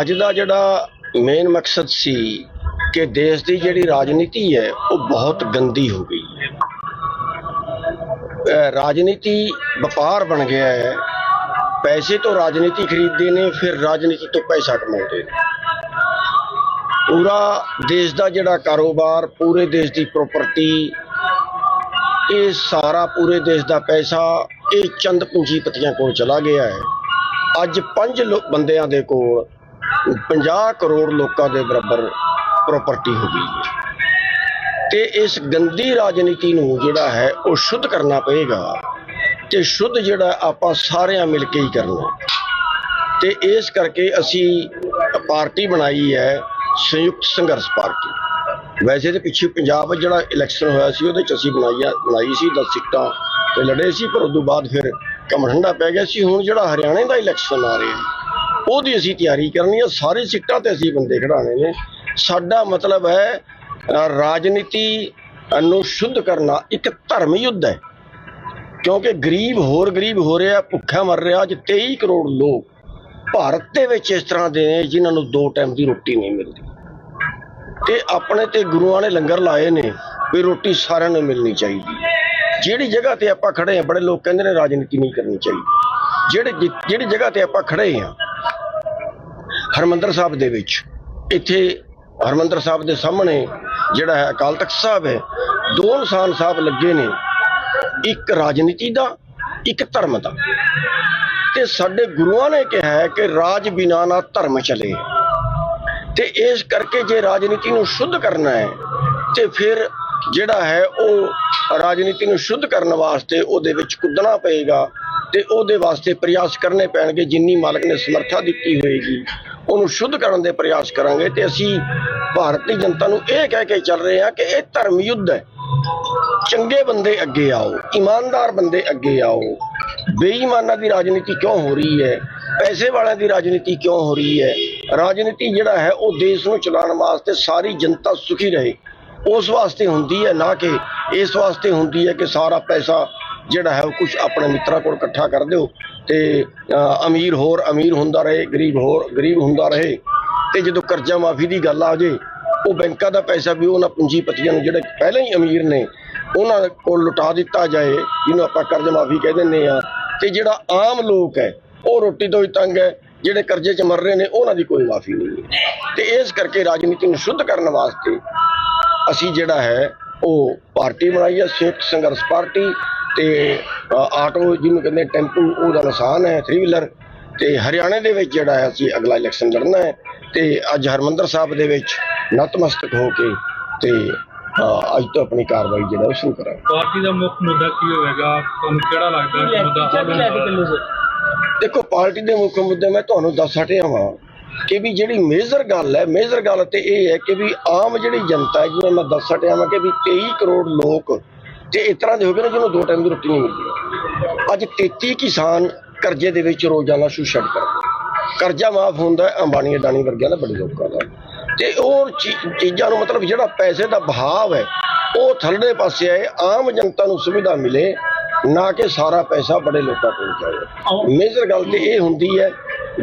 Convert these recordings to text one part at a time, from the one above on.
ਅੱਜ ਦਾ ਜਿਹੜਾ ਮੇਨ ਮਕਸਦ ਸੀ ਕਿ ਦੇਸ਼ ਦੀ ਜਿਹੜੀ ਰਾਜਨੀਤੀ ਹੈ, ਉਹ ਬਹੁਤ ਗੰਦੀ ਹੋ ਗਈ ਹੈ। ਰਾਜਨੀਤੀ ਵਪਾਰ ਬਣ ਗਿਆ ਹੈ। ਪੈਸੇ ਤੋਂ ਰਾਜਨੀਤੀ ਖਰੀਦਦੇ ਨੇ, ਫਿਰ ਰਾਜਨੀਤੀ ਤੋਂ ਪੈਸਾ ਕਮਾਉਂਦੇ ਨੇ। ਪੂਰਾ ਦੇਸ਼ ਦਾ ਜਿਹੜਾ ਕਾਰੋਬਾਰ, ਪੂਰੇ ਦੇਸ਼ ਦੀ ਪ੍ਰਾਪਰਟੀ ਇਹ ਸਾਰਾ ਪੂਰੇ ਦੇਸ਼ ਦਾ ਪੈਸਾ ਇਹ ਚੰਦ ਪੂੰਜੀਪਤੀਆਂ ਕੋਲ ਚਲਾ ਗਿਆ ਹੈ। ਅੱਜ ਪੰਜ ਬੰਦਿਆਂ ਦੇ ਕੋਲ 50 ਕਰੋੜ ਲੋਕਾਂ ਦੇ ਬਰਾਬਰ ਪ੍ਰਾਪਰਟੀ ਹੋ ਗਈ ਹੈ। ਤੇ ਇਸ ਗੰਦੀ ਰਾਜਨੀਤੀ ਨੂੰ ਜਿਹੜਾ ਹੈ, ਉਹ ਸ਼ੁੱਧ ਕਰਨਾ ਪਏਗਾ ਤੇ ਸ਼ੁੱਧ ਜਿਹੜਾ ਆਪਾਂ ਸਾਰਿਆਂ ਮਿਲ ਕੇ ਹੀ ਕਰਨਾ। ਤੇ ਇਸ ਕਰਕੇ ਅਸੀਂ ਪਾਰਟੀ ਬਣਾਈ ਹੈ, ਸੰਯੁਕਤ ਸੰਘਰਸ਼ ਪਾਰਟੀ। ਵੈਸੇ ਤੇ ਪਿੱਛੇ ਪੰਜਾਬ ਜਿਹੜਾ ਇਲੈਕਸ਼ਨ ਹੋਇਆ ਸੀ, ਉਹਦੇ ਚ ਅਸੀਂ ਬਣਾਈ ਬਣਾਈ ਸੀ 10 ਸੀਟਾਂ ਤੇ ਲੜੇ ਸੀ, ਪਰ ਉਦੋਂ ਬਾਅਦ ਫਿਰ ਕੰਮ ਪੈ ਗਿਆ ਸੀ। ਹੁਣ ਜਿਹੜਾ ਹਰਿਆਣੇ ਦਾ ਇਲੈਕਸ਼ਨ ਆ ਰਿਹਾ ਉਹਦੀ ਅਸੀਂ ਤਿਆਰੀ ਕਰਨੀ ਹੈ ਸਾਰੇ ਸਿੱਟਾਂ ਤੇ ਅਸੀਂ ਬੰਦੇ ਖੜਾਣੇ ਨੇ। ਸਾਡਾ ਮਤਲਬ ਹੈ ਰਾਜਨੀਤੀ ਨੂੰ ਸ਼ੁੱਧ ਕਰਨਾ ਇੱਕ ਧਰਮ ਯੁੱਧ ਹੈ। ਕਿਉਂਕਿ ਗਰੀਬ ਹੋਰ ਗਰੀਬ ਹੋ ਰਿਹਾ, ਭੁੱਖਾ ਮਰ ਰਿਹਾ, ਅੱਜ 23 ਕਰੋੜ ਲੋਕ ਭਾਰਤ ਦੇ ਵਿੱਚ ਇਸ ਤਰ੍ਹਾਂ ਦੇ ਨੇ, ਜਿਨ੍ਹਾਂ ਨੂੰ ਦੋ ਟਾਈਮ ਦੀ ਰੋਟੀ ਨਹੀਂ ਮਿਲਦੀ। ਤੇ ਆਪਣੇ ਤੇ ਗੁਰੂਆਂ ਨੇ ਲੰਗਰ ਲਾਏ ਨੇ, ਵੀ ਰੋਟੀ ਸਾਰਿਆਂ ਨੂੰ ਮਿਲਣੀ ਚਾਹੀਦੀ ਹੈ। ਜਿਹੜੀ ਜਗ੍ਹਾ ਤੇ ਆਪਾਂ ਖੜੇ ਆ ਬੜੇ ਲੋਕ ਕਹਿੰਦੇ ਨੇ ਰਾਜਨੀਤੀ ਨਹੀਂ ਕਰਨੀ ਚਾਹੀਦੀ। ਜਿਹੜੇ ਜਿਹੜੀ ਜਗ੍ਹਾ ਤੇ ਆਪਾਂ ਖੜੇ ਆ ਹਰਮੰਦਰ ਸਾਹਿਬ ਦੇ ਵਿੱਚ। ਇੱਥੇ ਹਰਮੰਦਰ ਸਾਹਿਬ ਦੇ ਸਾਹਮਣੇ ਜਿਹੜਾ ਹੈ ਅਕਾਲ ਤਖਤ ਸਾਹਿਬ ਹੈ, ਦੋ ਨਿਸ਼ਾਨ ਸਾਹਿਬ ਲੱਗੇ ਨੇ। ਇੱਕ ਰਾਜਨੀਤੀ ਦਾ, ਇੱਕ ਧਰਮ ਦਾ। ਤੇ ਸਾਡੇ ਗੁਰੂਆਂ ਨੇ ਕਿਹਾ ਹੈ ਕਿ ਰਾਜ ਬਿਨਾ ਨਾ ਧਰਮ ਚਲੇ। ਤੇ ਇਸ ਕਰਕੇ ਜੇ ਰਾਜਨੀਤੀ ਨੂੰ ਸ਼ੁੱਧ ਕਰਨਾ ਹੈ, ਤੇ ਫਿਰ ਜਿਹੜਾ ਹੈ ਉਹ ਰਾਜਨੀਤੀ ਨੂੰ ਸ਼ੁੱਧ ਕਰਨ ਵਾਸਤੇ ਉਹਦੇ ਵਿੱਚ ਕੁੱਦਣਾ ਪਏਗਾ ਤੇ ਉਹਦੇ ਵਾਸਤੇ ਪ੍ਰਯਾਸ ਕਰਨੇ ਪੈਣਗੇ ਜਿੰਨੀ ਮਾਲਕ ਨੇ ਸਮਰੱਥਾ ਦਿੱਤੀ ਹੋਏਗੀ। ਉਹਨੂੰ ਸ਼ੁੱਧ ਕਰਨ ਦੇ ਪ੍ਰਯਾਸ ਕਰਾਂਗੇ ਤੇ ਅਸੀਂ ਭਾਰਤ ਜਨਤਾ ਨੂੰ ਇਹ ਕਹਿ ਕੇ ਚੱਲ ਰਹੇ ਹਾਂ ਕਿ ਇਹ ਧਰਮ ਯੁੱਧ ਹੈ। ਚੰਗੇ ਬੰਦੇ ਅੱਗੇ ਆਓ, ਇਮਾਨਦਾਰ ਬੰਦੇ ਅੱਗੇ ਆਓ। ਬੇਈਮਾਨਾਂ ਦੀ ਰਾਜਨੀਤੀ ਕਿਉਂ ਹੋ ਰਹੀ ਹੈ? ਪੈਸੇ ਵਾਲਿਆਂ ਦੀ ਰਾਜਨੀਤੀ ਕਿਉਂ ਹੋ ਰਹੀ ਹੈ? ਰਾਜਨੀਤੀ ਜਿਹੜਾ ਹੈ, ਉਹ ਦੇਸ਼ ਨੂੰ ਚਲਾਉਣ ਵਾਸਤੇ ਸਾਰੀ ਜਨਤਾ ਸੁਖੀ ਰਹੇ। ਉਸ ਵਾਸਤੇ ਹੁੰਦੀ ਹੈ ਨਾ ਕਿ ਇਸ ਵਾਸਤੇ ਹੁੰਦੀ ਹੈ ਕਿ ਸਾਰਾ ਪੈਸਾ ਜਿਹੜਾ ਹੈ ਉਹ ਕੁਝ ਆਪਣੇ ਮਿੱਤਰਾਂ ਕੋਲ ਇਕੱਠਾ ਕਰ ਦਿਓ ਤੇ ਅਮੀਰ ਹੋਰ ਅਮੀਰ ਹੁੰਦਾ ਰਹੇ, ਗਰੀਬ ਹੋਰ ਗਰੀਬ ਹੁੰਦਾ ਰਹੇ। ਤੇ ਜਦੋਂ ਕਰਜ਼ਾ ਮਾਫੀ ਦੀ ਗੱਲ ਆ ਜੇ, ਉਹ ਬੈਂਕਾਂ ਦਾ ਪੈਸਾ ਵੀ ਉਹਨਾਂ ਪੂੰਜੀਪਤੀਆਂ ਨੂੰ ਜਿਹੜੇ ਪਹਿਲਾਂ ਹੀ ਅਮੀਰ ਨੇ, ਉਹਨਾਂ ਕੋਲ ਲੁਟਾ ਦਿੱਤਾ ਜਾਏ, ਜਿਹਨੂੰ ਆਪਾਂ ਕਰਜ਼ਾ ਮਾਫੀ ਕਹਿ ਦਿੰਦੇ ਆ ਤੇ ਜਿਹੜਾ ਆਮ ਲੋਕ ਹੈ, ਉਹ ਰੋਟੀ ਤੋਂ ਹੀ ਤੰਗ ਹੈ, ਜਿਹੜੇ ਕਰਜ਼ੇ 'ਚ ਮਰ ਰਹੇ ਨੇ, ਉਹਨਾਂ ਦੀ ਕੋਈ ਮਾਫੀ ਨਹੀਂ ਹੈ। ਤੇ ਇਸ ਕਰਕੇ ਰਾਜਨੀਤੀ ਨੂੰ ਸ਼ੁੱਧ ਕਰਨ ਵਾਸਤੇ ਅਸੀਂ ਜਿਹੜਾ ਹੈ, ਉਹ ਪਾਰਟੀ ਬਣਾਈ ਹੈ ਸੰਯੁਕਤ ਸੰਘਰਸ਼ ਪਾਰਟੀ ਤੇ ਆਟੋ ਜਿਹਨੂੰ ਕਹਿੰਦੇ ਟੈਂਪੂ ਉਹਦਾ ਨਿਸ਼ਾਨ ਹੈ 3 ਵੀਲਰ ਤੇ ਹਰਿਆਣੇ ਦੇ ਵਿੱਚ ਜਿਹੜਾ ਹੈ ਅਸੀਂ ਅਗਲਾ ਇਲੈਕਸ਼ਨ ਲੜਨਾ ਹੈ ਤੇ ਅੱਜ ਹਰਮੰਦਰ ਸਾਹਿਬ ਦੇ ਵਿੱਚ ਨਤਮਸਤਕ ਹੋ ਕੇ ਤੇ ਅੱਜ ਤੋਂ ਆਪਣੀ ਕਾਰਵਾਈ ਜਿਹੜਾ ਉਹ ਸ਼ੁਰੂ ਕਰਾਂਗੇ ਪਾਰਟੀ ਦਾ ਮੁੱਖ ਮੁੱਦਾ ਕੀ ਹੋਵੇਗਾ ਤੁਹਾਨੂੰ ਕਿਹੜਾ ਲੱਗਦਾ ਕਿ ਮੁੱਦਾ ਹੱਲ ਦੇਖੋ ਪਾਰਟੀ ਦੇ ਮੁੱਖ ਮੁੱਦੇ ਮੈਂ ਤੁਹਾਨੂੰ ਦੱਸ ਹਟਿਆ ਵਾਂ ਕਿ ਵੀ ਜਿਹੜੀ ਮੇਜਰ ਗੱਲ ਹੈ ਮੇਜਰ ਗੱਲ ਤੇ ਇਹ ਹੈ ਕਿ ਵੀ ਆਮ ਜਿਹੜੀ ਜਨਤਾ ਹੈ ਜਿਵੇਂ ਮੈਂ ਦੱਸ ਹਟਿਆ ਵਾਂ ਕਿ ਵੀ 23 ਕਰੋੜ ਲੋਕ ਤੇ ਇਸ ਤਰ੍ਹਾਂ ਦੇ ਹੋ ਗਏ ਨੇ, ਜਿਹਨੂੰ ਦੋ ਟਾਈਮ ਦੀ ਰੋਟੀ ਨਹੀਂ ਮਿਲਦੀ। ਅੱਜ 33 ਕਿਸਾਨ ਕਰਜ਼ੇ ਦੇ ਵਿੱਚ ਰੋਜ਼ਾਨਾ ਸੁਸਾਈਡ ਕਰਦੇ ਕਰਜ਼ਾ ਮਾਫ ਹੁੰਦਾ ਹੈ ਅੰਬਾਨੀ ਅਡਾਨੀ ਵਰਗਿਆਂ ਦਾ ਬੜੇ ਲੋਕਾਂ ਦਾ। ਤੇ ਉਹ ਚੀ- ਚੀਜ਼ਾਂ ਨੂੰ ਮਤਲਬ ਜਿਹੜਾ ਪੈਸੇ ਦਾ ਬਹਾਵ ਹੈ, ਉਹ ਥੱਲੇ ਪਾਸੇ ਆਏ, ਆਮ ਜਨਤਾ ਨੂੰ ਸੁਵਿਧਾ ਮਿਲੇ, ਨਾ ਕਿ ਸਾਰਾ ਪੈਸਾ ਬੜੇ ਲੋਕਾਂ ਕੋਲ ਜਾਏ। ਮੇਜਰ ਗੱਲ ਤੇ ਇਹ ਹੁੰਦੀ ਹੈ,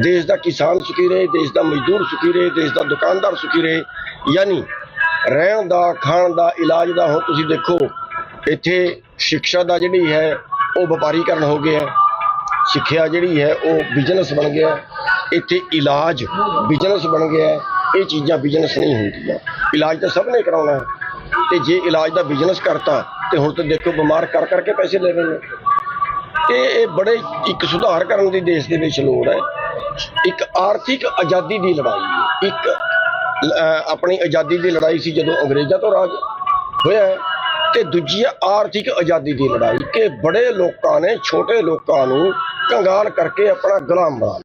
ਦੇਸ਼ ਦਾ ਕਿਸਾਨ ਸੁਖੀ ਰਹੇ, ਦੇਸ਼ ਦਾ ਮਜ਼ਦੂਰ ਸੁਖੀ ਰਹੇ, ਦੇਸ਼ ਦਾ ਦੁਕਾਨਦਾਰ ਸੁਖੀ ਰਹੇ। ਯਾਨੀ ਰਹਿਣ ਦਾ, ਖਾਣ ਦਾ, ਇਲਾਜ ਦਾ, ਹੁਣ ਤੁਸੀਂ ਦੇਖੋ ਇੱਥੇ ਸਿੱਖਿਆ ਦਾ ਜਿਹੜੀ ਹੈ, ਉਹ ਵਪਾਰੀਕਰਨ ਹੋ ਗਿਆ ਸਿੱਖਿਆ ਜਿਹੜੀ ਹੈ, ਉਹ ਬਿਜ਼ਨਸ ਬਣ ਗਿਆ ਇੱਥੇ ਇਲਾਜ ਬਿਜ਼ਨਸ ਬਣ ਗਿਆ ਇਹ ਚੀਜ਼ਾਂ ਬਿਜ਼ਨਸ ਨਹੀਂ ਹੁੰਦੀਆਂ। ਇਲਾਜ ਤਾਂ ਸਭ ਨੇ ਕਰਾਉਣਾ ਹੈ। ਤੇ ਜੇ ਇਲਾਜ ਦਾ ਬਿਜ਼ਨਸ ਕਰਤਾ, ਤੇ ਹੁਣ ਤਾਂ ਦੇਖੋ ਬਿਮਾਰ ਕਰ ਕਰਕੇ ਪੈਸੇ ਲੈ ਰਹੇ ਨੇ। ਇਹ ਇਹ ਬੜੇ ਇੱਕ ਸੁਧਾਰ ਕਰਨ ਦੀ ਦੇਸ਼ ਦੇ ਵਿੱਚ ਲੋੜ ਹੈ। ਇੱਕ ਆਰਥਿਕ ਆਜ਼ਾਦੀ ਦੀ ਲੜਾਈ। ਇੱਕ ਆਪਣੀ ਆਜ਼ਾਦੀ ਦੀ ਲੜਾਈ ਸੀ ਜਦੋਂ ਅੰਗਰੇਜ਼ਾਂ ਤੋਂ ਰਾਜ ਹੋਇਆ ਤੇ ਦੂਜੀ ਹੈ ਆਰਥਿਕ ਆਜ਼ਾਦੀ ਦੀ ਲੜਾਈ ਕਿ ਬੜੇ ਲੋਕਾਂ ਨੇ, ਛੋਟੇ ਲੋਕਾਂ ਨੂੰ ਕੰਗਾਲ ਕਰਕੇ ਆਪਣਾ ਗੁਲਾਮ ਬਣਾ ਲਿਆ।